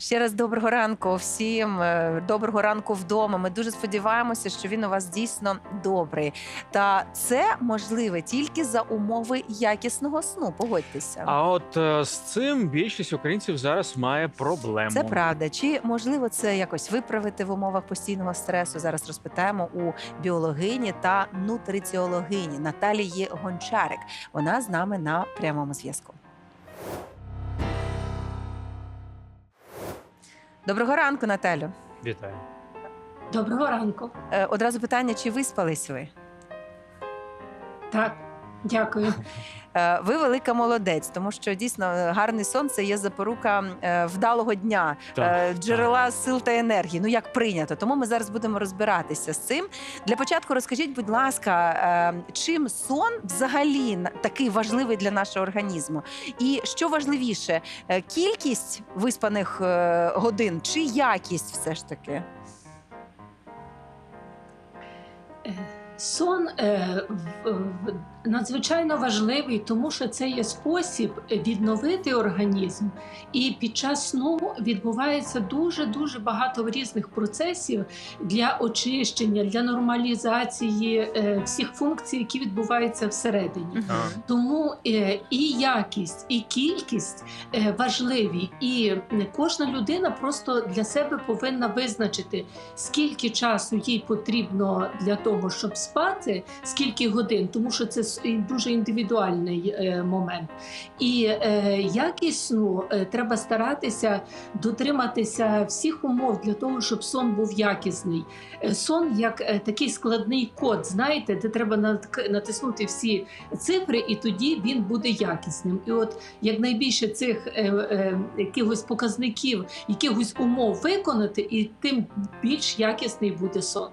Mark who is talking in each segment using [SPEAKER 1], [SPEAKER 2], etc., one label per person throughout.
[SPEAKER 1] Ще раз доброго ранку всім. е, Доброго ранку вдома. Ми дуже сподіваємося, що він у вас дійсно добрий. Та це можливе тільки за умови якісного сну. Погодьтеся.
[SPEAKER 2] А от е, з цим більшість українців зараз має проблему.
[SPEAKER 1] Це правда. Чи можливо це якось виправити в умовах постійного стресу? Зараз розпитаємо у біологині та нутриціологині Наталії Гончарик. Вона з нами на прямому зв'язку. Доброго ранку, Наталю.
[SPEAKER 2] Вітаю.
[SPEAKER 3] Доброго ранку.
[SPEAKER 1] Е, Одразу питання: чи виспались ви?
[SPEAKER 3] Так, дякую.
[SPEAKER 1] Е, Ви велика молодець, тому що дійсно е, гарний сон це є запорука е, вдалого дня,
[SPEAKER 2] Так,
[SPEAKER 1] джерела сил та енергії. Ну як прийнято. Тому ми зараз будемо розбиратися з цим. Для початку розкажіть, будь ласка, чим сон взагалі такий важливий для нашого організму? І що важливіше, кількість виспаних годин чи якість все ж таки?
[SPEAKER 3] Сон е, в- в- надзвичайно важливий, тому що це є спосіб відновити організм, і під час сну відбувається дуже дуже багато різних процесів для очищення, для нормалізації е, всіх функцій, які відбуваються всередині. Тому е, і якість, і кількість е, важливі, і кожна людина просто для себе повинна визначити, скільки часу їй потрібно для того, щоб спати, скільки годин, тому що це дуже індивідуальний е, момент. І е, якість сну е, треба старатися дотриматися всіх умов для того, щоб сон був якісний. Сон як такий складний код, знаєте, де треба натиснути всі цифри, і тоді він буде якісним. І от якнайбільше цих е, е, якихось показників, якихось умов виконати, і тим більш якісний буде сон.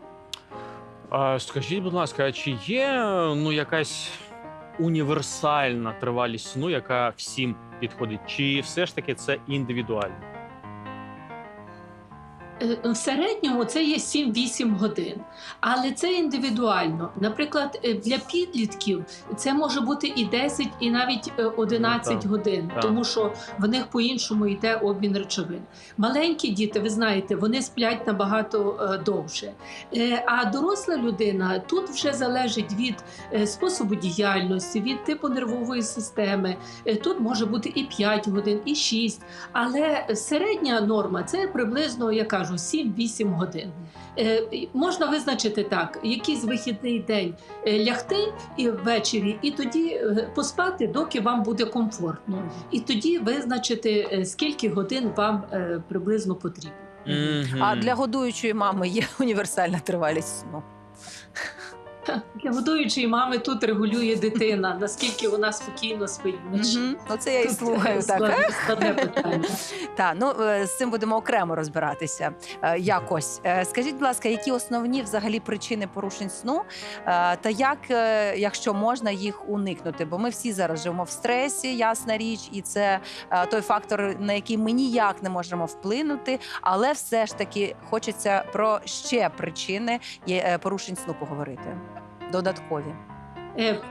[SPEAKER 2] Скажіть, будь ласка, чи є ну якась універсальна тривалість сну, яка всім підходить? Чи все ж таки це індивідуально?
[SPEAKER 3] Е, В середньому це є 7-8 годин, але це індивідуально. Наприклад, е, для підлітків це може бути і 10, і навіть е, 11
[SPEAKER 2] Ну, так.
[SPEAKER 3] годин,
[SPEAKER 2] Так.
[SPEAKER 3] тому що в них по-іншому йде обмін речовин. Маленькі діти, ви знаєте, вони сплять набагато е, довше. Е, А доросла людина тут вже залежить від е, способу діяльності, від типу нервової системи. Е, Тут може бути і 5 годин, і 6. Але середня норма це приблизно, я кажу, 7-8 годин. Е, можна визначити так: якийсь вихідний день е, лягти і ввечері, і тоді е, поспати, доки вам буде комфортно. І тоді визначити, е, скільки годин вам е, приблизно потрібно.
[SPEAKER 2] Мгм.
[SPEAKER 1] А для годуючої мами є універсальна тривалість сну.
[SPEAKER 3] Для годуючої мами тут регулює дитина, наскільки вона спокійно спить вночі.
[SPEAKER 1] Мгм. Оце я і
[SPEAKER 3] Тут,
[SPEAKER 1] слухаю.
[SPEAKER 3] е,
[SPEAKER 1] Так.
[SPEAKER 3] складне- складне питання.
[SPEAKER 1] Так, ну е, з цим будемо окремо розбиратися е, якось. Е, Скажіть, будь ласка, які основні взагалі причини порушень сну, е, та як, е, якщо можна, їх уникнути? Бо ми всі зараз живемо в стресі, ясна річ, і це е, той фактор, на який ми ніяк не можемо вплинути. Але все ж таки хочеться про ще причини є, е, порушень сну поговорити. Додаткові.
[SPEAKER 3] Е,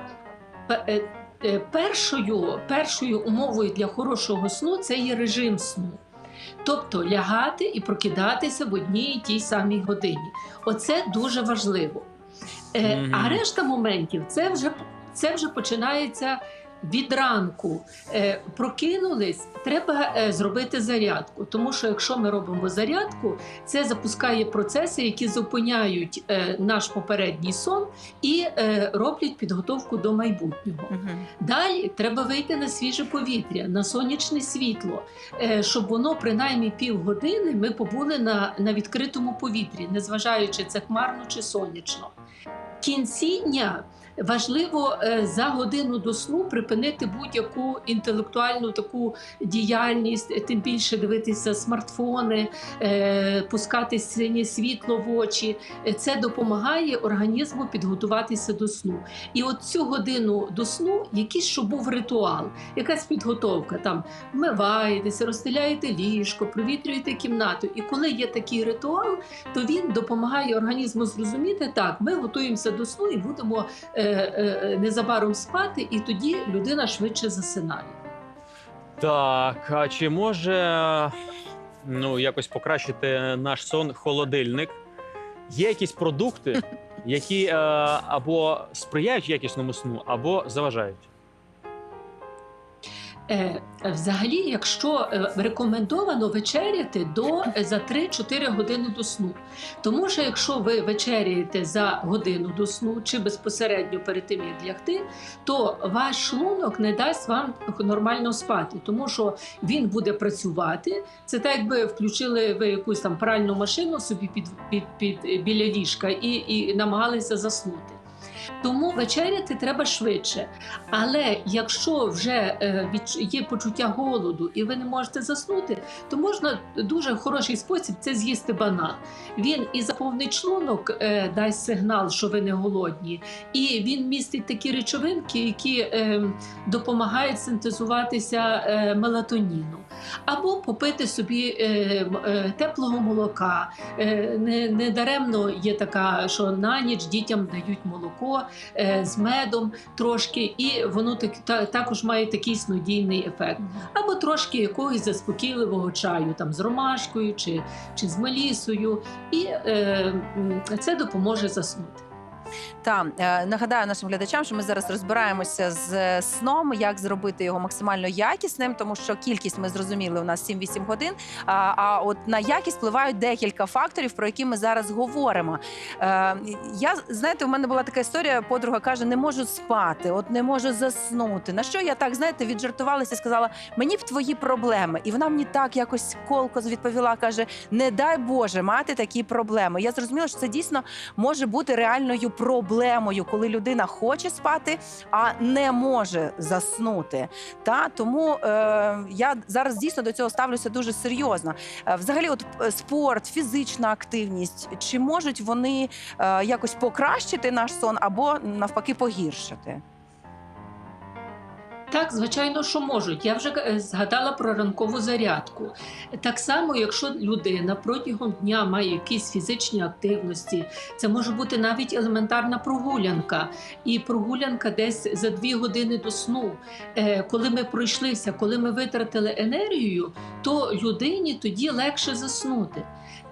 [SPEAKER 3] е, е, Першою, першою умовою для хорошого сну це є режим сну. Тобто лягати і прокидатися в одній і тій самій годині. Оце дуже важливо. Е,
[SPEAKER 2] -hmm.
[SPEAKER 3] А решта моментів це вже, це вже починається від ранку. Е, Прокинулись, треба е, зробити зарядку. Тому що якщо ми робимо зарядку, це запускає процеси, які зупиняють е, наш попередній сон і роблять підготовку до майбутнього.
[SPEAKER 1] Мгм.
[SPEAKER 3] Далі треба вийти на свіже повітря, на сонячне світло, щоб воно принаймні півгодини ми побули на, на відкритому повітрі, незважаючи це хмарно чи сонячно. В кінці дня важливо е, за годину до сну припинити будь-яку інтелектуальну таку діяльність, тим більше дивитися смартфони, е, пускати синє світло в очі. Е, Це допомагає організму підготуватися до сну. І от цю годину до сну якийсь щоб був ритуал, якась підготовка. Там вмиваєтеся, розстеляєте ліжко, провітрюєте кімнату. І коли є такий ритуал, то він допомагає організму зрозуміти, так, ми готуємося до сну і будемо незабаром спати, і тоді людина швидше засинає.
[SPEAKER 2] Так, а чи може ну якось покращити наш сон, холодильник. Є якісь продукти, які е, або сприяють якісному сну, або заважають.
[SPEAKER 3] Е, Взагалі, якщо е, рекомендовано вечеряти до е, за 3-4 години до сну. Тому що якщо ви вечеряєте за годину до сну чи безпосередньо перед тим як лягти, то ваш шлунок не дасть вам нормально спати, тому що він буде працювати. Це так, якби включили ви якусь там пральну машину собі під, під, під біля ліжка і, і намагалися заснути. Тому вечеряти треба швидше. Але якщо вже е, є почуття голоду і ви не можете заснути, то можна дуже хороший спосіб це з'їсти банан. Він і заповнить шлунок, е, дасть сигнал, що ви не голодні, і він містить такі речовинки, які е, допомагають синтезуватися мелатоніну. Або попити собі теплого молока. Е, не, не даремно є така, що на ніч дітям дають молоко е, з медом трошки, і воно так, та, також має такий снодійний ефект. Або трошки якогось заспокійливого чаю, там з ромашкою чи, чи з мелісою, і е, це допоможе заснути.
[SPEAKER 1] Та е, нагадаю нашим глядачам, що ми зараз розбираємося з е, сном, як зробити його максимально якісним, тому що кількість ми зрозуміли у нас 7-8 годин. А, от на якість впливають декілька факторів, про які ми зараз говоримо. Е, я знаєте, у мене була така історія. Подруга каже: не можу спати, от не можу заснути. На що я так знаєте, віджартувалася сказала: мені б твої проблеми. І вона мені так якось колко відповіла. каже: Не дай Боже мати такі проблеми. Я зрозуміла, що це дійсно може бути реальною проблемою, коли людина хоче спати, а не може заснути. Та тому е, я зараз дійсно до цього ставлюся дуже серйозно. Е, взагалі, от е, спорт, фізична активність, чи можуть вони е, якось покращити наш сон або навпаки погіршити?
[SPEAKER 3] Так, звичайно, що можуть. Я вже е, згадала про ранкову зарядку. Так само, якщо людина протягом дня має якісь фізичні активності, це може бути навіть елементарна прогулянка. І прогулянка десь за дві години до сну. Е, Коли ми пройшлися, коли ми витратили енергію, то людині тоді легше заснути.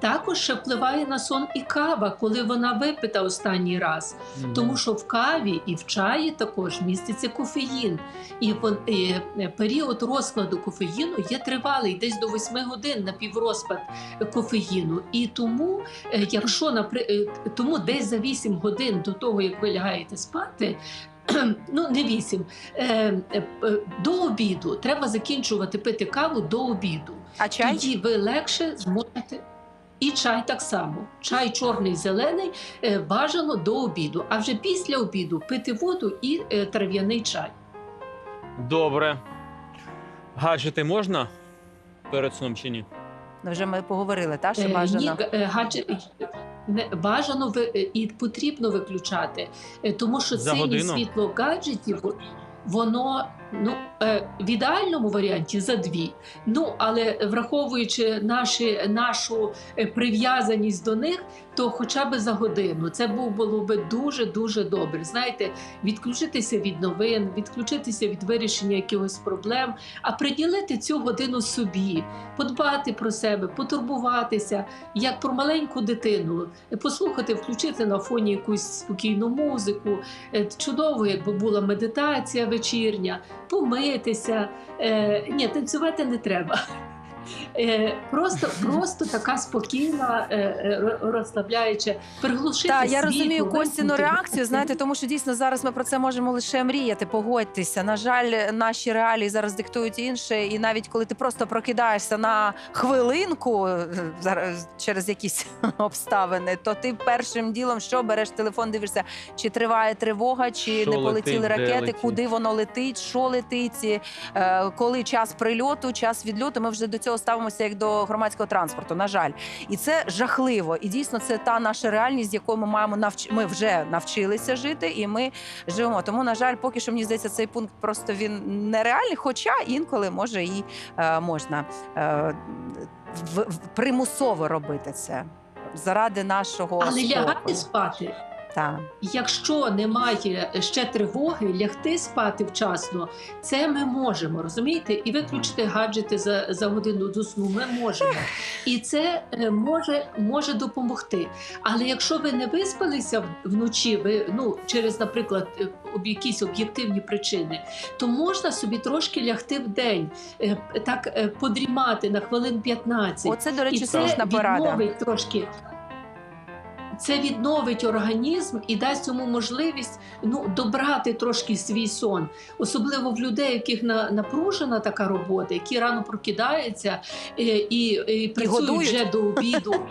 [SPEAKER 3] Також ще впливає на сон і кава, коли вона випита останній раз. Тому що в каві і в чаї також міститься кофеїн, і е, період розкладу кофеїну є тривалий, десь до 8 годин на піврозпад кофеїну. І тому, е, якщо напри... е, тому десь за 8 годин до того, як ви лягаєте спати. Ну, не 8, е, до обіду треба закінчувати пити каву до обіду.
[SPEAKER 1] А чай?
[SPEAKER 3] Тоді ви легше зможете. І чай так само. Чай чорний, зелений е, бажано до обіду. А вже після обіду пити воду і е, трав'яний чай.
[SPEAKER 2] Добре. Гаджети можна перед сном чи ні?
[SPEAKER 1] Ну, вже ми поговорили, та що
[SPEAKER 3] Е,
[SPEAKER 1] бажано.
[SPEAKER 3] Ні, не бажано ви- і потрібно виключати, тому що
[SPEAKER 2] За годину?
[SPEAKER 3] світло гаджетів. Воно ну в ідеальному варіанті за дві. Ну але враховуючи наші, нашу е, прив'язаність до них, то хоча б за годину це було би дуже дуже добре. Знаєте, відключитися від новин, відключитися від вирішення якихось проблем, а приділити цю годину собі, подбати про себе, потурбуватися, як про маленьку дитину, послухати, включити на фоні якусь спокійну музику. Е, Чудово, якби була медитація вечірня, помитися. Е, ні, танцювати не треба. Е, просто, просто така спокійна, е, е, розслабляюча, приглушити
[SPEAKER 1] Так, я
[SPEAKER 3] світло,
[SPEAKER 1] розумію Костіну реакцію. Знаєте, тому що дійсно зараз ми про це можемо лише мріяти. Погодьтеся. На жаль, наші реалії зараз диктують інше, і навіть коли ти просто прокидаєшся на хвилинку зараз через якісь обставини, то ти першим ділом що береш телефон, дивишся, чи триває тривога, чи
[SPEAKER 2] Що
[SPEAKER 1] не полетіли
[SPEAKER 2] де
[SPEAKER 1] ракети,
[SPEAKER 2] летить.
[SPEAKER 1] куди воно летить, що летить, е, коли час прильоту, час відльоту. Ми вже до цього ставимося як до громадського транспорту. На жаль. І це жахливо. І дійсно, це та наша реальність, з якою ми маємо навч... Ми вже навчилися жити, і ми живемо. Тому, на жаль, поки що мені здається, цей пункт просто він нереальний, хоча інколи може і е, можна е, в... в- примусово робити це заради нашого
[SPEAKER 3] Але
[SPEAKER 1] спокою.
[SPEAKER 3] лягати спати
[SPEAKER 1] Так.
[SPEAKER 3] Якщо немає ще тривоги, лягти спати вчасно, це ми можемо, розумієте? І виключити гаджети за, за годину до сну ми можемо. І це е, може, може допомогти. Але якщо ви не виспалися вночі, ви ну через, наприклад, е, якісь об'єктивні причини, то можна собі трошки лягти в день, е, так подрімати на хвилин 15.
[SPEAKER 1] Оце, до речі,
[SPEAKER 3] це
[SPEAKER 1] слушна порада.
[SPEAKER 3] трошки. Це відновить організм і дасть йому можливість ну, добрати трошки свій сон. Особливо в людей, яких на, напружена така робота, які рано прокидаються і, і, і працюють вже до обіду.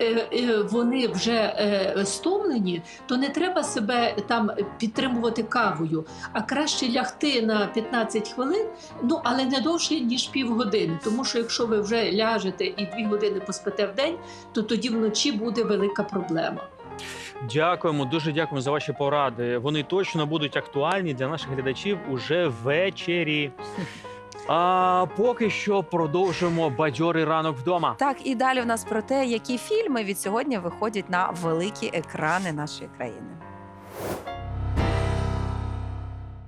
[SPEAKER 3] е, е, Вони вже е, стомлені, то не треба себе там підтримувати кавою, а краще лягти на 15 хвилин, ну але не довше ніж півгодини. Тому що якщо ви вже ляжете і дві години поспите в день, то тоді вночі буде велика проблема.
[SPEAKER 2] Дякуємо, дуже дякуємо за ваші поради. Вони точно будуть актуальні для наших глядачів уже ввечері. А поки що продовжимо бадьорий ранок вдома.
[SPEAKER 1] Так, і далі в нас про те, які фільми від сьогодні виходять на великі екрани нашої країни.